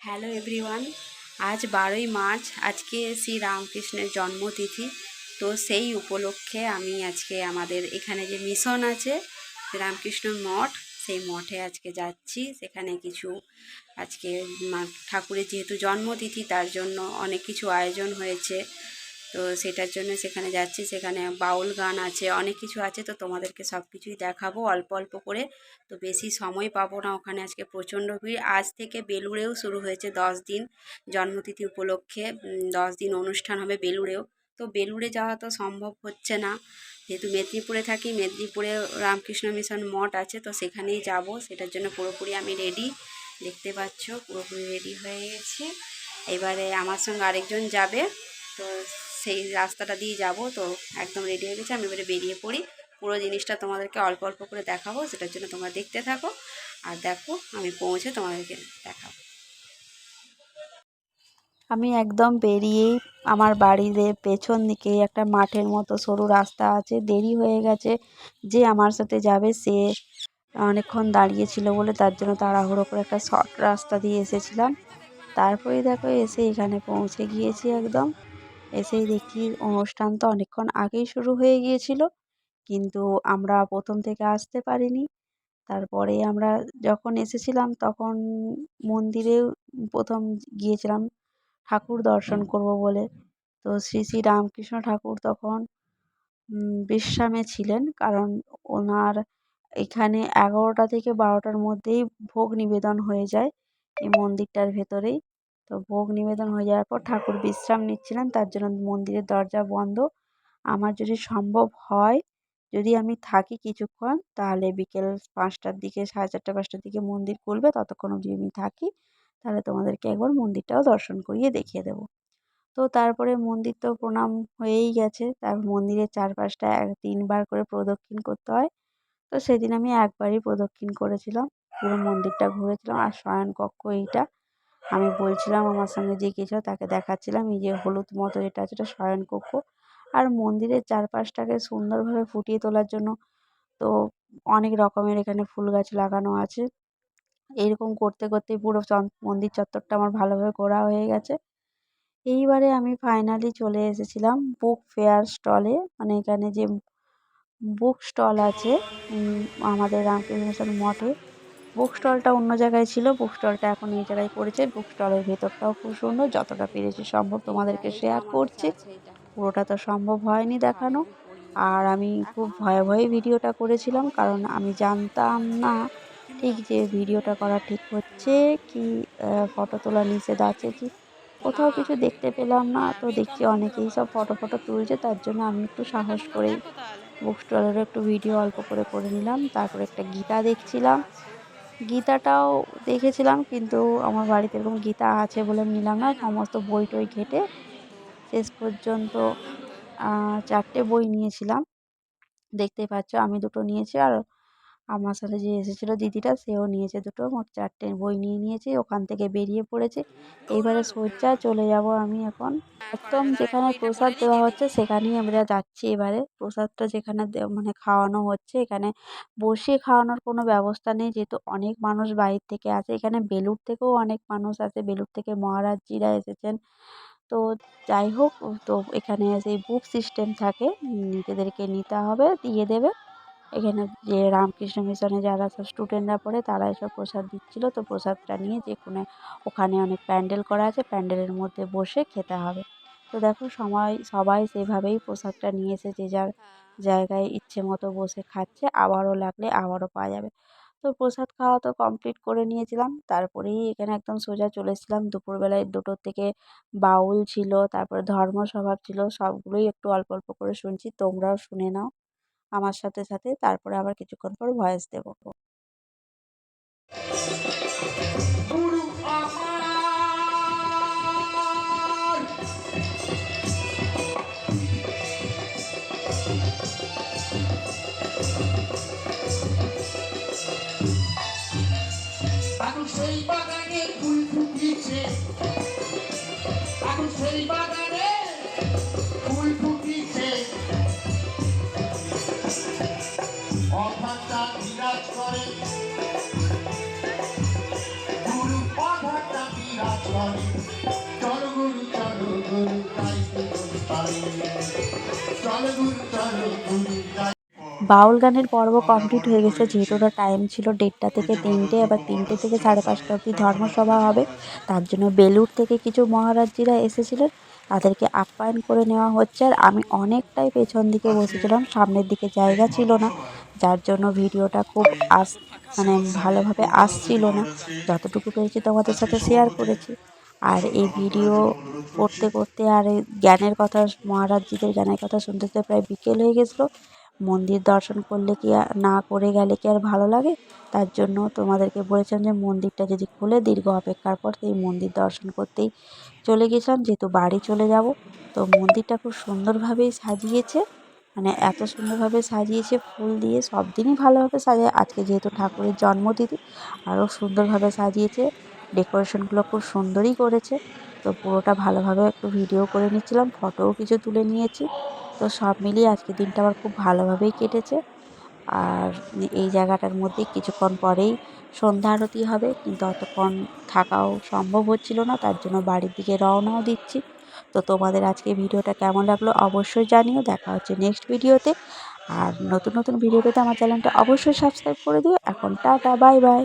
Hello everyone, আজ বারোই March, আজকে শ্রী রামকৃষ্ণের জন্মতিথি। তো সেই উপলক্ষে আমি আজকে আমাদের এখানে যে মিশন আছে রামকৃষ্ণ মঠ, সেই মঠে আজকে যাচ্ছি। সেখানে কিছু আজকে ঠাকুরের যেহেতু জন্মতিথি, তার জন্য অনেক কিছু আয়োজন হয়েছে। তো সেটার জন্য সেখানে যাচ্ছি। সেখানে বাউল গান আছে, অনেক কিছু আছে। তো তোমাদেরকে সব কিছুই দেখাবো অল্প অল্প করে। তো বেশি সময় পাবো না ওখানে আজকে। প্রচণ্ড ভিড়। আজ থেকে বেলুড়েও শুরু হয়েছে দশ দিন জন্মতিথি উপলক্ষে। দশ দিন অনুষ্ঠান হবে বেলুড়েও। তো বেলুড়ে যাওয়া তো সম্ভব হচ্ছে না। যেহেতু মেদিনীপুরে থাকি, মেদিনীপুরে রামকৃষ্ণ মিশন মঠ আছে, তো সেখানেই যাব। সেটার জন্য পুরোপুরি আমি রেডি। দেখতে পাচ্ছ, পুরোপুরি রেডি হয়ে গেছে। এবারে আমার সঙ্গে আরেকজন যাবে। তো সেই রাস্তাটা দিয়ে যাব। তো একদম রেডি হয়ে গেছে। আমি এবারে বেরিয়ে পড়ি। পুরো জিনিসটা তোমাদেরকে অল্প অল্প করে দেখাবো। সেটার জন্য তোমরা দেখতে থাকো। আর দেখো, আমি পৌঁছে তোমাদেরকে দেখাবো। আমি একদম বেরিয়েই আমার বাড়ির এ পেছন দিকে একটা মাঠের মতো সরু রাস্তা আছে। দেরি হয়ে গেছে যে আমার সাথে যাবে সে অনেকক্ষণ দাঁড়িয়ে ছিল বলে তার জন্য তাড়াহুড়ো করে একটা শর্ট রাস্তা দিয়ে এসেছিলাম। তারপরে দেখো এসে এখানে পৌঁছে গিয়েছি একদম। এসেই দেখি অনুষ্ঠান তো অনেকক্ষণ আগেই শুরু হয়ে গিয়েছিল। কিন্তু আমরা প্রথম থেকে আসতে পারিনি। তারপরে আমরা যখন এসেছিলাম তখন মন্দিরে প্রথম গিয়েছিলাম ঠাকুর দর্শন করব বলে। তো শ্রী শ্রী রামকৃষ্ণ ঠাকুর তখন বিশ্রামে ছিলেন কারণ ওনার এখানে এগারোটা থেকে বারোটার মধ্যেই ভোগ নিবেদন হয়ে যায় এই মন্দিরটার ভেতরেই। তো ভোগ নিবেদন হয়ে যাওয়ার পর ঠাকুর বিশ্রাম নিচ্ছিলেন তার জন্য মন্দিরের দরজা বন্ধ। আমার যদি সম্ভব হয়, যদি আমি থাকি কিছুক্ষণ, তাহলে বিকেল পাঁচটার দিকে, সাড়ে চারটে পাঁচটার দিকে মন্দির খুলবে। ততক্ষণ অবধি আমি থাকি। তাহলে তোমাদেরকে একবার মন্দিরটাও দর্শন করিয়ে দেখিয়ে দেবো। তো তারপরে মন্দির তো প্রণাম হয়েই গেছে। তারপর মন্দিরের চারপাশটা এক, তিনবার করে প্রদক্ষিণ করতে হয়। তো সেদিন আমি একবারই প্রদক্ষিণ করেছিলাম। পুরো মন্দিরটা ঘুরেছিলাম। আর শয়ন কক্ষ এইটা। আমি বলছিলাম আমার সঙ্গে যে গিয়েছিল তাকে দেখাচ্ছিলাম, এই যে হলুদ মতো যেটা আছে এটা শয়নকক্ষ আর মন্দিরের চারপাশটাকে সুন্দরভাবে ফুটিয়ে তোলার জন্য তো অনেক রকমের এখানে ফুল গাছ লাগানো আছে। এইরকম করতে করতেই পুরো মন্দির চত্বরটা আমার ভালোভাবে ঘোরা হয়ে গেছে। এইবারে আমি ফাইনালি চলে এসেছিলাম বুক ফেয়ার স্টলে মানে এখানে যে বুক স্টল আছে আমাদের রামকৃষ্ণ মঠে। বুক স্টলটা অন্য জায়গায় ছিল বুক স্টলটা এখন এই জায়গায় করেছে বুক স্টলের ভেতরটাও খুব সুন্দর, যতটা পেরেছি সম্ভব তোমাদেরকে শেয়ার করছি। পুরোটা তো সম্ভব হয়নি দেখানো। আর আমি খুব ভয়ে ভয়ে ভিডিওটা করেছিলাম, কারণ আমি জানতাম না ঠিক যে ভিডিওটা করা ঠিক হচ্ছে কি ফটো তোলা নিষেধ আছে কি। কোথাও কিছু দেখতে পেলাম না, তো দেখছি অনেকেই সব ফটো ফটো তুলছে, তার জন্য আমি একটু সাহস করে বুক স্টলেরও একটু ভিডিও অল্প করে করে নিলাম। তারপরে একটা গীতা দেখছিলাম। গীতাটাও দেখেছিলাম, কিন্তু আমার বাড়িতে এরকম গীতা আছে বলে নিলাম না। সমস্ত বই টই ঘেটে শেষ পর্যন্ত চারটে বই নিয়েছিলাম। দেখতে পাচ্ছ, আমি দুটো নিয়েছি আর আমার সাথে যে এসেছিল দিদিটা, সেও নিয়েছে দুটো, মোট চারটে বই নিয়ে নিয়েছে, ওখান থেকে বেরিয়ে পড়েছে। এইবারে সোজা চলে যাব আমি এখন। একদম যেখানে প্রসাদ দেওয়া হচ্ছে, সেখানেই আমরা যাচ্ছি এবারে। প্রসাদটা যেখানে মানে খাওয়ানো হচ্ছে, এখানে বসে খাওয়ানোর কোনো ব্যবস্থা নেই, যেহেতু অনেক মানুষ বাইরে থেকে আসে। এখানে বেলুড় থেকেও অনেক মানুষ আসে বেলুর থেকে মহারাজজিরা এসেছেন। তো যাই হোক, তো এখানে সেই বুক সিস্টেম থাকে, নিজেদেরকে নিতে হবে, দিয়ে দেবে। এখানে যে রামকৃষ্ণ মিশনে যারা সব স্টুডেন্টরা পড়ে, তারা এসব প্রসাদ দিচ্ছিল। তো প্রসাদটা নিয়ে যে কোনো ওখানে অনেক প্যান্ডেল করা আছে, প্যান্ডেলের মধ্যে বসে খেতে হবে। তো দেখো সময়, সবাই সেভাবেই প্রসাদটা নিয়ে এসে যে যার জায়গায় ইচ্ছে মতো বসে খাচ্ছে, আবারও লাগলে আবারও পাওয়া যাবে। তো প্রসাদ খাওয়া তো কমপ্লিট করে নিয়েছিলাম। তারপরেই এখানে একদম সোজা চলে এসেছিলাম। দুপুরবেলায় দুটোর থেকে বাউল ছিল, তারপরে ধর্ম স্বভাব ছিল, সবগুলোই একটু অল্প অল্প করে শুনছি, তোমরাও শুনে নাও। আমার সাথে সাথে তারপরে আবার কিছুক্ষণ পর ভয়েস দেবো। সেই বাগানে ফুল ফুটিছে। এখন সেই বাগানে বাউল গানের পর্ব কমপ্লিট হয়ে গেছে, যেহেতু ওটা টাইম ছিল দেড়টা থেকে তিনটে, এবার তিনটে থেকে সাড়ে পাঁচটা অবধি ধর্মসভা হবে। তার জন্য বেলুর থেকে কিছু মহারাজজিরা এসেছিলেন, তাদেরকে আপ্যায়ন করে নেওয়া হচ্ছে। আর আমি অনেকটাই পেছন দিকে বসেছিলাম, সামনের দিকে জায়গা ছিল না, যার জন্য ভিডিওটা খুব আস মানে ভালোভাবে আসছিল না। যতটুকু পেরেছি তোমাদের সাথে শেয়ার করেছি। আর এই ভিডিও করতে করতে আর জ্ঞানের কথা মহারাজজিদের জ্ঞানের কথা শুনতে শুনতে প্রায় বিকেল হয়ে গেছিল। মন্দির দর্শন করলে কি না করে গেলে কি আর ভালো লাগে? তার জন্য তোমাদেরকে বলেছিলাম যে মন্দিরটা যদি খুলে দীর্ঘ অপেক্ষার পর সেই মন্দির দর্শন করতেই চলে গেছিলাম। যেহেতু বাড়ি চলে যাব, তো মন্দিরটা খুব সুন্দরভাবেই সাজিয়েছে। মানে এত সুন্দরভাবে সাজিয়েছে, ফুল দিয়ে সব দিনই ভালোভাবে সাজায়। আজকে যেহেতু ঠাকুরের জন্মতিথি, আরও সুন্দরভাবে সাজিয়েছে। ডেকোরেশনগুলো খুব সুন্দরই করেছে। তো পুরোটা ভালোভাবে একটু ভিডিও করে নিচ্ছিলাম ফটোও কিছু তুলে নিয়েছি। তো সব মিলিয়ে আজকের দিনটা আমার খুব ভালোভাবেই কেটেছে। আর এই জায়গাটার মধ্যে কিছুক্ষণ পরেই সন্ধ্যা আরতি হবে, কিন্তু অতক্ষণ থাকাও সম্ভব হচ্ছিল না, তার জন্য বাড়ির দিকে রওনাও দিচ্ছি। তো তোমাদের আজকে ভিডিওটা কেমন লাগল অবশ্যই জানিও, দেখা হচ্ছে নেক্সট ভিডিওতে। আর নতুন নতুন ভিডিও পেতে আমার চ্যানেলটা অবশ্যই সাবস্ক্রাইব করে দিও। এখন টাটা বাই বাই